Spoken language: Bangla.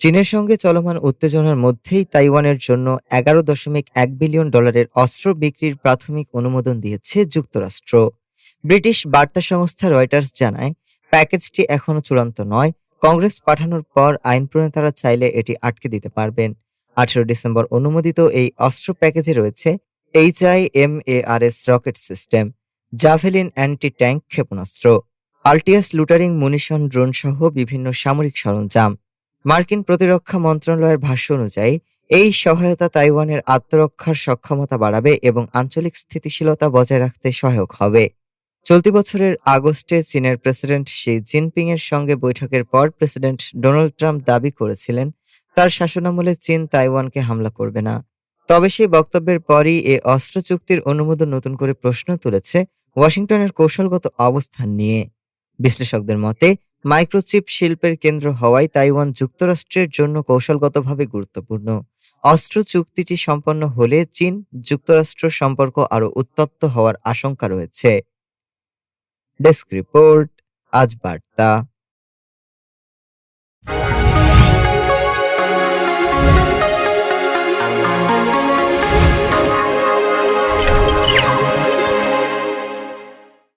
চীনের সঙ্গে চলমান উত্তেজনার মধ্যেই তাইওয়ানের জন্য এগারো দশমিক এক বিলিয়ন ডলারের অস্ত্র বিক্রির প্রাথমিক অনুমোদন দিয়েছে যুক্তরাষ্ট্র। ব্রিটিশ বার্তা সংস্থা রয়টার্স জানায়, প্যাকেজটি এখনও চূড়ান্ত নয়। কংগ্রেস পাঠানোর পর আইন প্রণেতারা চাইলে এটি আটকে দিতে পারবেন। আঠেরো ডিসেম্বর অনুমোদিত এই অস্ত্র প্যাকেজে রয়েছে HI M A R S rocket system, Javelin anti tank ক্ষেপণাস্ত্র, আলটিয়াস লুটারিং মুনিশন ড্রোন সহ বিভিন্ন সামরিক সরঞ্জাম। মার্কিন প্রতিরক্ষা মন্ত্রণালয়ের ভাষ্য অনুযায়ী, এই সহায়তা তাইওয়ানের আত্মরক্ষার সক্ষমতা বাড়াবে এবং আঞ্চলিক স্থিতিশীলতা বজায় রাখতে সহায়ক হবে। চলতি বছরের আগস্টে চীনের প্রেসিডেন্ট শি জিনপিং এর সঙ্গে বৈঠকের পর প্রেসিডেন্ট ডোনাল্ড ট্রাম্প দাবি করেছিলেন, তার শাসনামলে চীন তাইওয়ানকে হামলা করবে না। তবে সেই বক্তব্যের পরই এ অস্ত্র চুক্তির অনুমোদন নতুন করে প্রশ্ন তুলেছে ওয়াশিংটনের কৌশলগত অবস্থান নিয়ে। বিশ্লেষকদের মতে মাইক্রোচিপ শিল্পের কেন্দ্র হওয়ায় তাইওয়ান যুক্তরাষ্ট্রের জন্য কৌশলগতভাবে গুরুত্বপূর্ণ। অস্ত্র চুক্তিটি সম্পন্ন হলে চীন যুক্তরাষ্ট্র সম্পর্ক আরও উত্তপ্ত হওয়ার আশঙ্কা রয়েছে। ডেস্ক রিপোর্ট, আজ বার্তা।